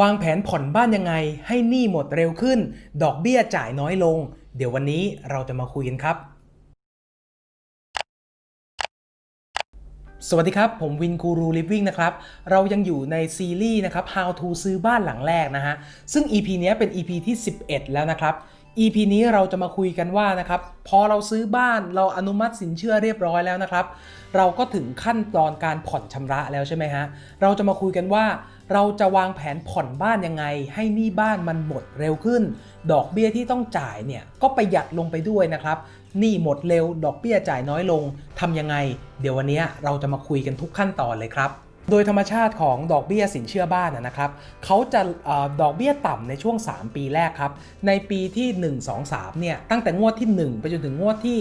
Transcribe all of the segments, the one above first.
วางแผนผ่อนบ้านยังไง ให้หนี้หมดเร็วขึ้น ดอกเบี้ยจ่ายน้อยลง เดี๋ยววันนี้เราจะมาคุยกันครับ สวัสดีครับ ผมวินกูรูลิฟวิ่งนะครับ เรายังอยู่ในซีรีส์นะครับ How to ซื้อบ้านหลังแรกนะฮะ ซึ่ง EP เนี้ยเป็น EP ที่ 11 แล้วนะครับ EP นี้เราจะมาคุยกันว่านะครับพอเราซื้อบ้านเราอนุมัติสินเชื่อเรียบร้อยแล้วนะครับ เราก็ถึงขั้นตอนการผ่อนชำระแล้วใช่ไหมฮะเราจะมาคุยกันว่า เราจะวางแผนผ่อนบ้านยังไง ให้หนี้บ้านมันหมดเร็วขึ้น ดอกเบี้ยที่ต้องจ่ายเนี่ยก็ประหยัดลงไปด้วยนะครับหนี้หมดเร็ว ดอกเบี้ยจ่ายน้อยลงทำยังไง เดี๋ยววันนี้เราจะมาคุยกันทุกขั้นตอนเลยครับ โดยธรรมชาติของดอกเบี้ยสินเชื่อบ้านนะครับเขาจะอดอกเบี้ยต่ำในช่วง 3 ปีแรกครับ ในปีที่ 1 2 3 เนี่ยตั้งแต่งวดที่ 1 ไปจนถึงงวดที่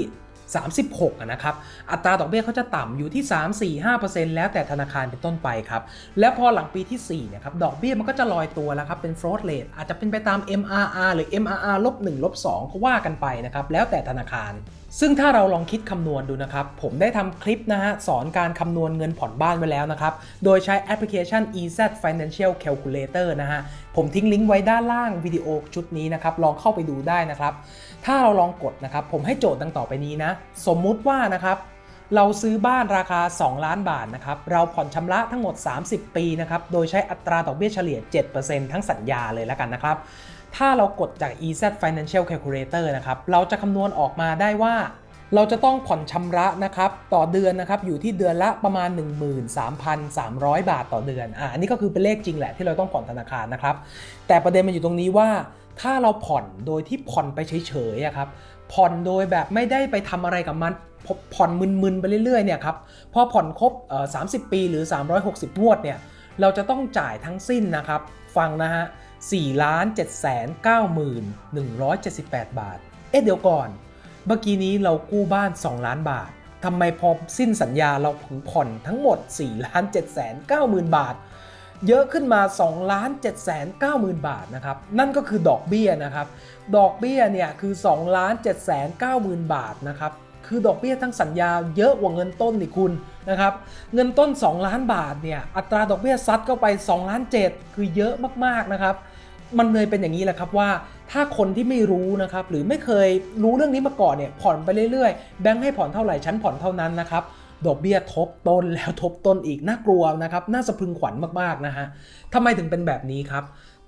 36นะครับ อัตราดอกเบี้ยเขาจะต่ำอยู่ที่ 3 4 5แล้วแต่ธนาคารเป็นต้นไปครับ แล้วพอหลังปีที่4เนี่ยครับ ดอกเบี้ยมันก็จะลอยตัวแล้วครับ เป็น float rate อาจจะเป็นไปตาม MRR หรือ MRR ลบ1ลบ2ก็ว่ากันไปนะครับ แล้วแต่ธนาคาร ซึ่งถ้าเราลองคิดคำนวณดูนะครับ ผมได้ทำคลิปนะฮะสอนการคำนวณเงินผ่อนบ้านไว้แล้วนะครับ โดยใช้แอปพลิเคชัน EZ Financial Calculator นะฮะ ผมทิ้งลิงก์ไว้ด้านล่างวิดีโอชุดนี้นะครับ ลองเข้าไปดูได้นะครับ ถ้าเราลองกดนะครับ ผมให้โจทย์ดังต่อไปนี้นะ สมมุติว่านะครับเราซื้อบ้านราคา 2 ล้านบาทนะครับ เราผ่อนชำระทั้งหมด 30 ปีนะครับ โดยใช้อัตราดอกเบี้ยเฉลี่ย 7%ทั้งสัญญาเลยแล้วกันนะครับ ถ้าเรากดจาก EZ Financial Calculator นะครับ เราจะคำนวณออกมาได้ว่า เราจะต้องผ่อนชำระนะครับ ต่อเดือนนะครับ อยู่ที่เดือนละประมาณ 13,300 บาทต่อเดือน อ่าอันนี้ก็คือเป็นเลขจริงแหละที่เราต้องผ่อนธนาคารนะครับ แต่ประเด็นมันอยู่ตรงนี้ว่า ถ้าเราผ่อนโดยที่ผ่อนไปเฉยๆครับ ผ่อนโดยแบบไม่ได้ไปทำอะไรกับมันผ่อนมึนๆไปเรื่อยๆเนี่ยครับ พอผ่อนครบ 30 ปีหรือ 360 งวดเนี่ย เราจะต้องจ่ายทั้งสิ้นนะครับ ฟังนะฮะ4ล้าน7 9 178 บาท เอ๊ะเดี๋ยวก่อน เมื่อกี้นี้เรากู้บ้าน 2 ล้านบาททำไมพอสิ้นสัญญาเราถึงผ่อนทั้งหมด4ล้าน7 9 0 0 0 บาท เยอะขึ้นมา2ล้าน7 9 0 0 0 บาทนะครับ นั่นก็คือดอกเบี้ยนะครับ ดอกเบี้ยเนี่ยคือ2ล้าน7 9 0 0 0 บาทนะครับ คือดอกเบี้ยทั้งสัญญาเยอะกว่าเงินต้นนี่คุณ นะครับ เงินต้น 2 ล้านบาทเนี่ยอัตราดอกเบี้ยซัดเข้าไป2ล้าน7คือเยอะมากๆนะครับมันเลยเป็นอย่างนี้แหละครับว่าถ้าคนที่ไม่รู้นะครับหรือไม่เคยรู้เรื่องนี้มาก่อนเนี่ยผ่อนไปเรื่อยๆ แบงค์ให้ผ่อนเท่าไหร่ชั้นผ่อนเท่านั้นนะครับดอกเบี้ยทบต้นแล้วทบต้นอีกน่ากลัวนะครับน่าสะพึงขวัญมากๆนะฮะทำไมถึงเป็นแบบนี้ครับ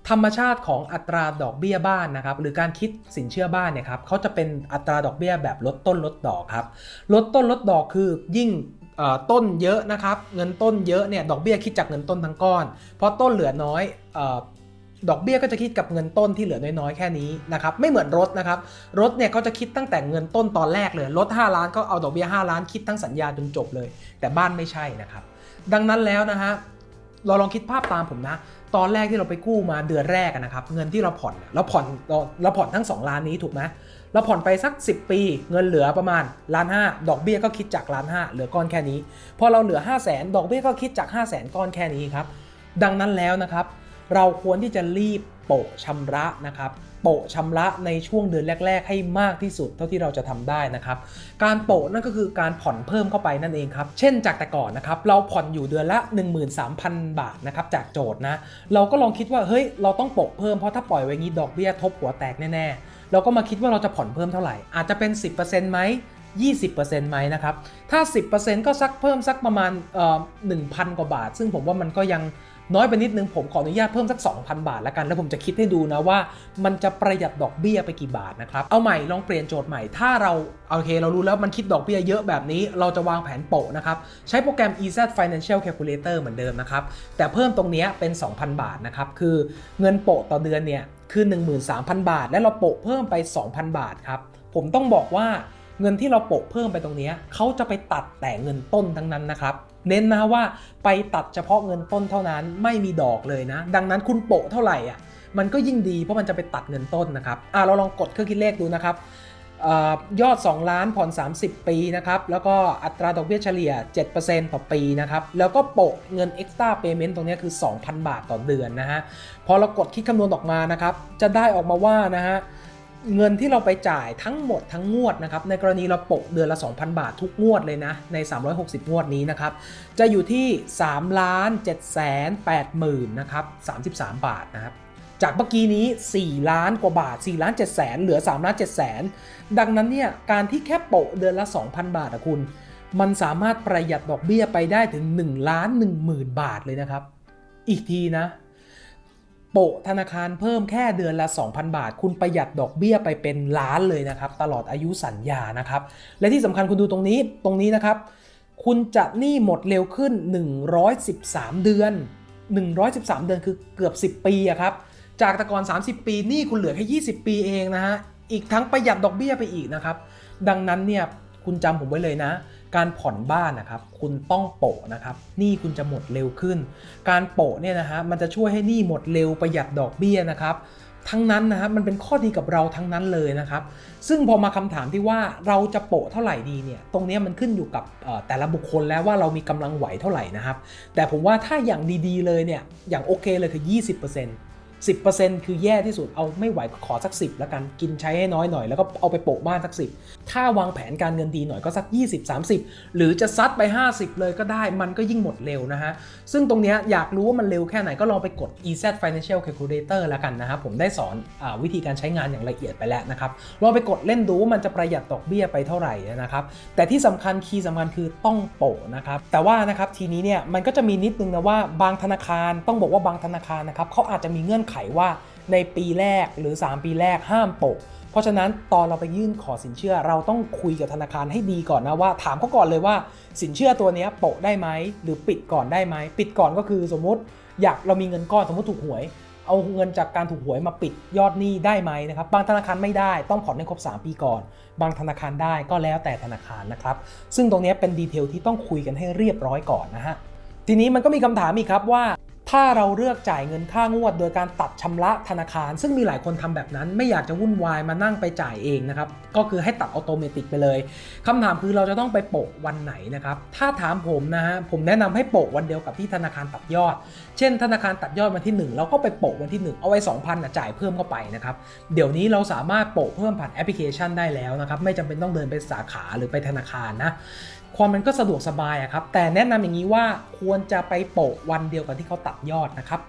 ธรรมชาติของอัตราดอกเบี้ยบ้านนะครับหรือการคิดสินเชื่อบ้านเนี่ยครับเขาจะเป็นอัตราดอกเบี้ยแบบลดต้นลดดอกครับลดต้นลดดอกคือยิ่ง ต้นเยอะนะครับ เงินต้นเยอะเนี่ยดอกเบี้ยคิดจากเงินต้นทั้งก้อน เพราะต้นเหลือน้อยอดอกเบี้ยก็จะคิดกับเงินต้นที่เหลือน้อยๆแค่นี้นะครับไม่เหมือนรถนะครับรถเนี่ยเขาจะคิดตั้งแต่เงินต้นตอนแรกเลยรถ 5 ล้านก็เอาดอกเบี้ย 5 ล้านคิดทั้งสัญญาจนจบเลย แต่บ้านไม่ใช่นะครับ ดังนั้นแล้วนะฮะเราลองคิดภาพตามผมนะ ตอนแรกที่เราไปกู้มาเดือนแรกนะครับ เงินที่เราผ่อนเนี่ยเราผ่อนเราเราผ่อนทั้ง 2 ล้านนี้ถูกไหม เราผ่อนไปสัก 10 ปี เงินเหลือประมาณล้านห้าดอกเบี้ยก็คิดจากล้านห้าเหลือก้อนแค่นี้พอเราเหลือ 5 0 0แสนดอกเบี้ยก็คิดจาก 5 0 0แสนก้อนแค่นี้ครับดังนั้นแล้วนะครับ เราควรที่จะรีบโปะชำระนะครับโปะชำระในช่วงเดือนแรก ๆ ให้มากที่สุดเท่าที่เราจะทำได้นะครับ การโปะนั่นก็คือการผ่อนเพิ่มเข้าไปนั่นเองครับ เช่นจากแต่ก่อนนะครับ เราผ่อนอยู่เดือนละ 13,000 บาทนะครับจากโจทย์นะ เราก็ลองคิดว่าเฮ้ยเราต้องโปะเพิ่มเพราะถ้าปล่อยไว้งี้ดอกเบี้ยทบหัวแตกแน่ ๆ เราก็มาคิดว่าเราจะผ่อนเพิ่มเท่าไหร่ อาจจะเป็น 10%ไหม20%ไหมนะครับ ถ้า 10%ก็สักเพิ่มสักประมาณเอ่อ1,000 กว่าบาท ซึ่งผมว่ามันก็ยังน้อยไปนิดนึงผมขออนุญาตเพิ่มสัก 2,000 บาทแล้วกัน แล้วผมจะคิดให้ดูนะว่ามันจะประหยัดดอกเบี้ยไปกี่บาทนะครับ เอาใหม่ลองเปลี่ยนโจทย์ใหม่ ถ้าเราโอเค เรารู้แล้วมันคิดดอกเบี้ยเยอะแบบนี้ เราจะวางแผนโปะนะครับ ใช้โปรแกรม EZ Financial Calculator เหมือนเดิมนะครับ แต่เพิ่มตรงนี้เป็น 2,000 บาทนะครับ คือเงินโปะต่อเดือนเนี่ย คือ 13,000 บาท และเราโปะเพิ่มไป 2,000 บาทครับ ผมต้องบอกว่าเงินที่เราโปะเพิ่มไปตรงนี้เขาจะไปตัดแต่เงินต้นทั้งนั้นนะครับ เน้นนะว่าไปตัดเฉพาะเงินต้นเท่านั้นไม่มีดอกเลยนะ ดังนั้นคุณโปะเท่าไหร่อะมันก็ยิ่งดีเพราะมันจะไปตัดเงินต้นนะครับอะเราลองกดเครื่องคิดเลขดูนะครับ ยอด 2 ล้านผ่อน 30 ปีนะครับ แล้วก็อัตราดอกเบี้ยเฉลี่ย 7%ต่อปีนะครับ แล้วก็โปะเงิน extra payment ตรงนี้คือ 2,000 บาทต่อเดือนนะฮะ พอเรากดคิดคำนวณออกมานะครับ จะได้ออกมาว่านะฮะเงินที่เราไปจ่ายทั้งหมดทั้งงวดนะครับ ในกรณีเราโปะเดือนละ 2,000 บาททุกงวดเลยนะ ใน 360 งวดนี้นะครับ จะอยู่ที่3ล้าน7แสน8หมื่นนะครับ 33 บาทนะครับ จากเมื่อกี้นี้ 4 ล้านกว่าบาท 4 ล้าน7แสนเหลือ 3 ล้าน7แสนดังนั้นเนี่ยการที่แค่โปะเดือนละ 2,000 บาทอะคุณ มันสามารถประหยัดดอกเบี้ยไปได้ถึง1ล้าน1หมื่นบาทเลยนะครับ อีกทีนะ โปะธนาคารเพิ่มแค่เดือนละ 2,000 บาท คุณประหยัดดอกเบี้ยไปเป็นล้านเลยนะครับ ตลอดอายุสัญญานะครับ และที่สำคัญคุณดูตรงนี้ตรงนี้นะครับ คุณจะหนี้หมดเร็วขึ้น 113 เดือน 113 เดือนคือเกือบ 10 ปีอะครับ จากแต่ก่อน 30 ปีนี้คุณเหลือแค่ 20 ปีเองนะฮะ อีกทั้งประหยัดดอกเบี้ยไปอีกนะครับ ดังนั้นเนี่ยคุณจำผมไว้เลยนะ การผ่อนบ้านนะครับ คุณต้องโปะนะครับหนี้คุณจะหมดเร็วขึ้น การโปะเนี่ยนะฮะมันจะช่วยให้หนี้หมดเร็วประหยัดดอกเบี้ยนะครับทั้งนั้นนะครับมันเป็นข้อดีกับเราทั้งนั้นเลยนะครับ ซึ่งพอมาคำถามที่ว่าเราจะโปะเท่าไหร่ดีเนี่ย ตรงนี้มันขึ้นอยู่กับแต่ละบุคคลแล้วว่าเรามีกำลังไหวเท่าไหร่นะครับ แต่ผมว่าถ้าอย่างดีๆเลยเนี่ย อย่างโอเคเลยคือ 20% 10%คือแย่ที่สุดเอาไม่ไหวขอสัก 10 แล้วกันกินใช้ให้น้อยหน่อยแล้วก็เอาไปโปะบ้านสัก 10 ถ้าวางแผนการเงินดีหน่อยก็สัก 20 30 หรือจะซัดไป 50 เลยก็ได้มันก็ยิ่งหมดเร็วนะฮะ ซึ่งตรงนี้อยากรู้ว่ามันเร็วแค่ไหนก็ลองไปกด EZ Financial Calculator แล้วกันนะครับผมได้สอนอวิธีการใช้งานอย่างละเอียดไปแล้วนะครับลองไปกดเล่นดูว่ามันจะประหยัดดอกเบี้ยไปเท่าไหร่นะครับแต่ที่สำคัญคีย์สำคัญคือต้องโปะนะครับแต่ว่านะครับทีนี้เนี่ยมันก็จะมีนิดนึงนะว่าบางธนาคารต้องบอกว่าบางธนาคารนะครับเขาอาจจะมีเงื่อนไขว่าในปีแรกหรือ 3 ปีแรกห้ามโปะ เพราะฉะนั้นตอนเราไปยื่นขอสินเชื่อเราต้องคุยกับธนาคารให้ดีก่อนนะว่า ถามเขาก่อนเลยว่าสินเชื่อตัวนี้โปะได้ไหมหรือปิดก่อนได้ไหมปิดก่อนก็คือสมมติอยากเรามีเงินก้อนสมมติถูกหวย เอาเงินจากการถูกหวยมาปิดยอดหนี้ได้ไหมนะครับบางธนาคารไม่ได้ต้องผ่อนให้ครบ 3 ปีก่อน บางธนาคารได้ก็แล้วแต่ธนาคารนะครับ ซึ่งตรงนี้เป็นดีเทลที่ต้องคุยกันให้เรียบร้อยก่อนนะฮะทีนี้มันก็มีคำถามอีกครับว่า ถ้าเราเลือกจ่ายเงินค่างวด โดยการตัดชำระธนาคาร ซึ่งมีหลายคนทำแบบนั้น ไม่อยากจะวุ่นวายมานั่งไปจ่ายเองนะครับ ก็คือให้ตัดอัตโนมัติไปเลยคำถามคือเราจะต้องไปโปะวันไหนนะครับ ถ้าถามผมนะฮะผมแนะนำให้โปะวันเดียวกับที่ธนาคารตัดยอด เช่น ธนาคารตัดยอดวันที่ 1 เราก็ไปโปะวันที่ 1 เอาไว้ 2,000นะจ่ายเพิ่มเข้าไปนะครับ เดี๋ยวนี้เราสามารถโปะเพิ่มผ่านแอปพลิเคชันได้แล้วนะครับ ไม่จำเป็นต้องเดินไปสาขาหรือไปธนาคารนะความมันก็สะดวกสบายอะครับ แต่แนะนำอย่างนี้ว่าควรจะไปโปะวันเดียวกับที่เขาตัดยอดนะครับ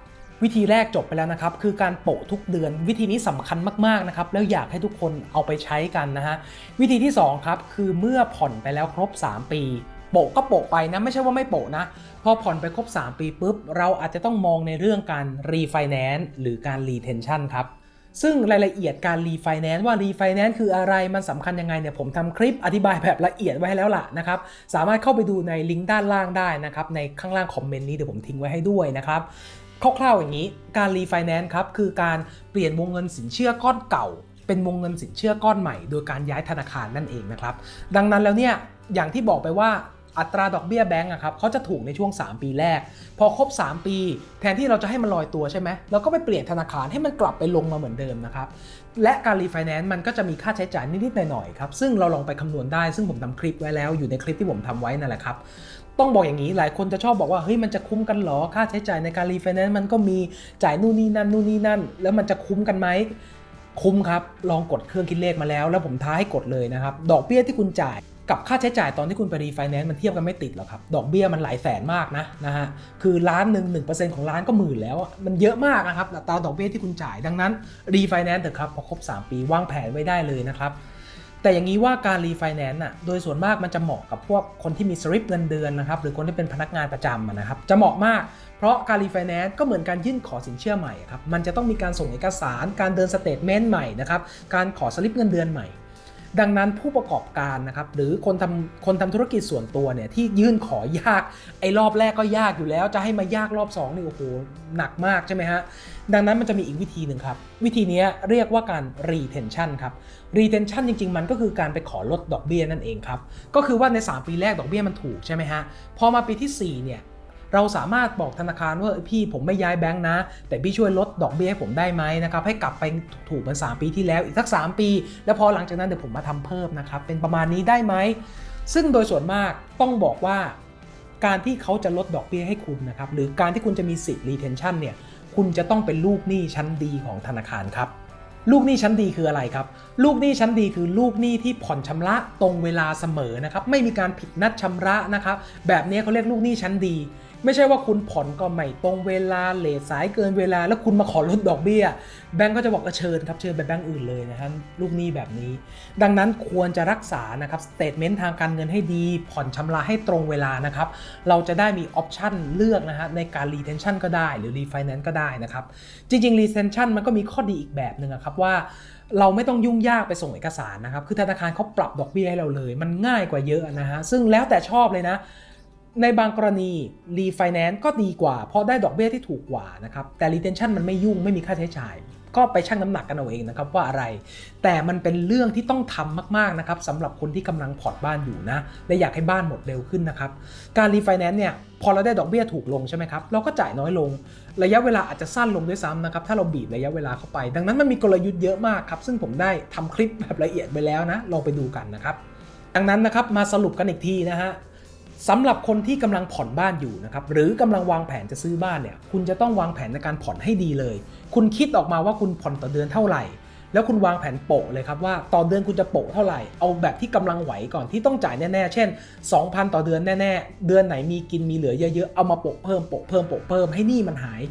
วิธีแรกจบไปแล้วนะครับ คือการโปะทุกเดือน วิธีนี้สำคัญมากๆนะครับ แล้วอยากให้ทุกคนเอาไปใช้กันนะฮะ วิธีที่ 2 ครับ คือเมื่อผ่อนไปแล้วครบ 3 ปี โปะก็โปะไปนะ ไม่ใช่ว่าไม่โปะนะ พอผ่อนไปครบ 3 ปีปุ๊บ เราอาจจะต้องมองในเรื่องการรีไฟแนนซ์หรือการรีเทนชั่นครับ ซึ่งรายละเอียดการรีไฟแนนซ์ว่ารีไฟแนนซ์คืออะไรมันสำคัญยังไงเนี่ยผมทำคลิปอธิบายแบบละเอียดไว้ให้แล้วล่ะนะครับสามารถเข้าไปดูในลิงก์ด้านล่างได้นะครับในข้างล่างคอมเมนต์นี้เดี๋ยวผมทิ้งไว้ให้ด้วยนะครับคร่าวๆอย่างนี้การรีไฟแนนซ์ครับคือการเปลี่ยนวงเงินสินเชื่อก้อนเก่า เป็นวงเงินสินเชื่อก้อนใหม่ โดยการย้ายธนาคารนั่นเองนะครับดังนั้นแล้วเนี่ยอย่างที่บอกไปว่า อัตราดอกเบี้ยแบงก์อะครับเขาจะถูกในช่วง 3 ปีแรก พอครบ 3 ปี แทนที่เราจะให้มันลอยตัวใช่ไหมเราก็ไปเปลี่ยนธนาคารให้มันกลับไปลงมาเหมือนเดิมนะครับและการรีไฟแนนซ์มันก็จะมีค่าใช้จ่ายนิดๆหน่อยๆครับซึ่งเราลองไปคำนวณได้ ซึ่งผมทำคลิปไว้แล้วอยู่ในคลิปที่ผมทำไว้นั่นแหละครับต้องบอกอย่างนี้หลายคนจะชอบบอกว่าเฮ้ยมันจะคุ้มกันหรอค่าใช้จ่ายในการรีไฟแนนซ์มันก็มีจ่ายนู่นนี่นั่นนู่นนี่นั่น แล้วมันจะคุ้มกันไหมคุ้มครับ ลองกดเครื่องคิดเลขมาแล้ว แล้วผมท้าให้กดเลยนะครับ ดอกเบี้ยที่คุณจ่าย กับค่าใช้จ่ายตอนที่คุณไปรีไฟแนนซ์มันเทียบกันไม่ติดหรอกครับ ดอกเบี้ยมันหลายแสนมากนะนะฮะคือล้านหนึ่งหนึ่งเปอร์เซ็นต์ของล้านก็หมื่นแล้ว มันเยอะมากนะครับตราดอกเบี้ยที่คุณจ่ายดังนั้นรีไฟแนนซ์เถอะครับพอครบ 3 ปีวางแผนไว้ได้เลยนะครับแต่อย่างนี้ว่าการรีไฟแนนซ์น่ะโดยส่วนมากมันจะเหมาะกับพวกคนที่มีสลิปเงินเดือนนะครับหรือคนที่เป็นพนักงานประจำนะครับจะเหมาะมากเพราะการรีไฟแนนซ์ก็เหมือนการยื่นขอสินเชื่อใหม่ครับมันจะต้องมีการส่งเอกสาร การเดินสเตทเมนต์ใหม่นะครับการขอสลิปเงินเดือนใหม่ ดังนั้นผู้ประกอบการนะครับหรือคนทำคนทำธุรกิจส่วนตัวเนี่ยที่ยื่นขอยากไอ้รอบแรกก็ยากอยู่แล้ว จะให้มายากรอบ2นี่โอ้โหหนักมากใช่ไหมฮะดังนั้นมันจะมีอีกวิธีหนึ่งครับ วิธีนี้เรียกว่าการ retention ครับ retention จริง ๆ มันก็คือการไปขอลดดอกเบี้ยนั่นเองครับ ก็คือว่าใน 3 ปีแรกดอกเบี้ยมันถูกใช่ไหมฮะพอมาปีที่ 4 เนี่ย เราสามารถบอกธนาคารว่าพี่ผมไม่ย้ายแบงค์นะ แต่พี่ช่วยลดดอกเบี้ยให้ผมได้ไหมนะครับให้กลับไปถูกเหมือน3ปีที่แล้วอีกสัก 3 ปี แล้วพอหลังจากนั้นเดี๋ยวผมมาทำเพิ่มนะครับเป็นประมาณนี้ได้ไหมซึ่งโดยส่วนมากต้องบอกว่าการที่เขาจะลดดอกเบี้ยให้คุณนะครับหรือการที่คุณจะมีสิทธิ์ retention เนี่ยคุณจะต้องเป็นลูกหนี้ชั้นดีของธนาคารครับลูกหนี้ชั้นดีคืออะไรครับ ลูกหนี้ชั้นดีคือลูกหนี้ที่ผ่อนชำระตรงเวลาเสมอนะครับ ไม่มีการผิดนัดชำระนะครับ แบบนี้เขาเรียกลูกหนี้ชั้นดี ไม่ใช่ว่าคุณผ่อนก็ไม่ตรงเวลาเลทสายเกินเวลา แล้วคุณมาขอลดดอกเบี้ย แบงก์ก็จะบอกเชิญครับเชิญไปแบงก์อื่นเลยนะฮะลูกหนี้แบบนี้ ดังนั้นควรจะรักษานะครับสเตทเมนต์ทางการเงินให้ดี ผ่อนชำระให้ตรงเวลานะครับเราจะได้มีออปชันเลือกนะฮะในการ retention ก็ได้หรือ refinance ก็ได้นะครับจริงๆ retention มันก็มีข้อดีอีกแบบหนึ่งครับว่าเราไม่ต้องยุ่งยากไปส่งเอกสารนะครับ คือธนาคารเขาปรับดอกเบี้ยให้เราเลย มันง่ายกว่าเยอะนะฮะ ซึ่งแล้วแต่ชอบเลยนะ ในบางกรณี refinance ก็ดีกว่า เพราะได้ดอกเบี้ยที่ถูกกว่านะครับ แต่ retention มันไม่ยุ่งไม่มีค่าใช้จ่าย ก็ไปชั่งน้ำหนักกันเอาเองนะครับว่าอะไร แต่มันเป็นเรื่องที่ต้องทำมากๆนะครับสำหรับคนที่กำลังผ่อนบ้านอยู่นะ และอยากให้บ้านหมดเร็วขึ้นนะครับ การรีไฟแนนซ์เนี่ยพอเราได้ดอกเบี้ยถูกลงใช่ไหมครับเราก็จ่ายน้อยลง ระยะเวลาอาจจะสั้นลงด้วยซ้ำนะครับถ้าเราบีบระยะเวลาเข้าไป ดังนั้นมันมีกลยุทธ์เยอะมากครับซึ่งผมได้ทำคลิปแบบละเอียดไปแล้วนะลองไปดูกันนะครับดังนั้นนะครับมาสรุปกันอีกทีนะฮะ สำหรับคนที่กำลังผ่อนบ้านอยู่นะครับหรือกำลังวางแผนจะซื้อบ้านเนี่ยคุณจะต้องวางแผนในการผ่อนให้ดีเลย คุณคิดออกมาว่าคุณผ่อนต่อเดือนเท่าไหร่ แล้วคุณวางแผนโปะเลยครับว่าต่อเดือนคุณจะโปะเท่าไหร่ เอาแบบที่กำลังไหวก่อนที่ต้องจ่ายแน่ๆ เช่น 2,000 ต่อเดือนแน่ๆ เดือนไหนมีกินมีเหลือเยอะๆเอามาโปะเพิ่มโปะเพิ่มโปะเพิ่มให้หนี้มันหาย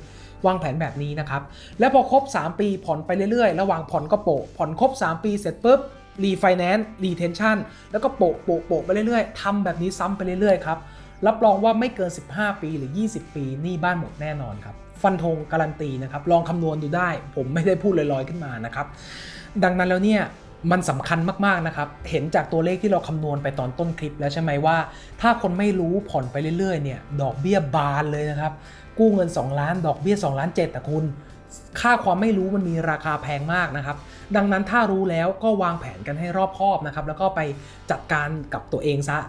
วางแผนแบบนี้นะครับ แล้วพอครบ 3 ปีผ่อนไปเรื่อยๆ ระหว่างผ่อนก็โปะผ่อนครบ 3 ปีเสร็จปุ๊บ รีไฟแนนซ์รีเทนชั่นแล้วก็โปะโปะโปะไปเรื่อยๆทำแบบนี้ซ้ำไปเรื่อยๆครับรับรองว่าไม่เกิน 15 ปีหรือ 20 ปีหนี้บ้านหมดแน่นอนครับ ฟันธงการันตีนะครับ ลองคำนวณดูได้ ผมไม่ได้พูดลอยๆขึ้นมานะครับ ดังนั้นแล้วเนี่ยมันสำคัญมากๆนะครับ เห็นจากตัวเลขที่เราคำนวณไปตอนต้นคลิปแล้วใช่ไหมว่า ถ้าคนไม่รู้ผ่อนไปเรื่อยๆเนี่ย ดอกเบี้ยบานเลยนะครับ กู้เงิน 2 ล้าน ดอกเบี้ย 2 ล้าน7แต่คุณ ค่าความไม่รู้มันมีราคาแพงมากนะครับ ดังนั้นถ้ารู้แล้วก็วางแผนกันให้รอบคอบนะครับ แล้วก็ไปจัดการกับตัวเองซะ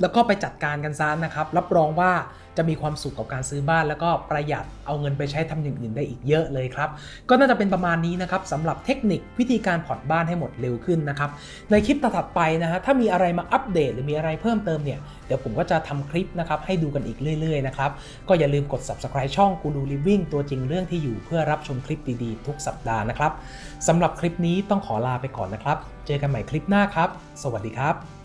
แล้วก็ไปจัดการกันซะนะครับ รับรองว่า จะมีความสุขกับการซื้อบ้าน แล้วก็ประหยัดเอาเงินไปใช้ทำอย่างอื่นได้อีกเยอะเลยครับ ก็น่าจะเป็นประมาณนี้นะครับสำหรับเทคนิควิธีการผ่อนบ้านให้หมดเร็วขึ้นนะครับในคลิปถัดไปนะฮะถ้ามีอะไรมาอัปเดตหรือมีอะไรเพิ่มเติมเนี่ยเดี๋ยวผมก็จะทำคลิปนะครับให้ดูกันอีกเรื่อยๆนะครับก็อย่าลืมกด subscribe ช่องกูรู living ตัวจริงเรื่องที่อยู่เพื่อรับชมคลิปดีๆ ทุกสัปดาห์นะครับสำหรับคลิปนี้ต้องขอลาไปก่อนนะครับ เจอกันใหม่คลิปหน้าครับ สวัสดีครับ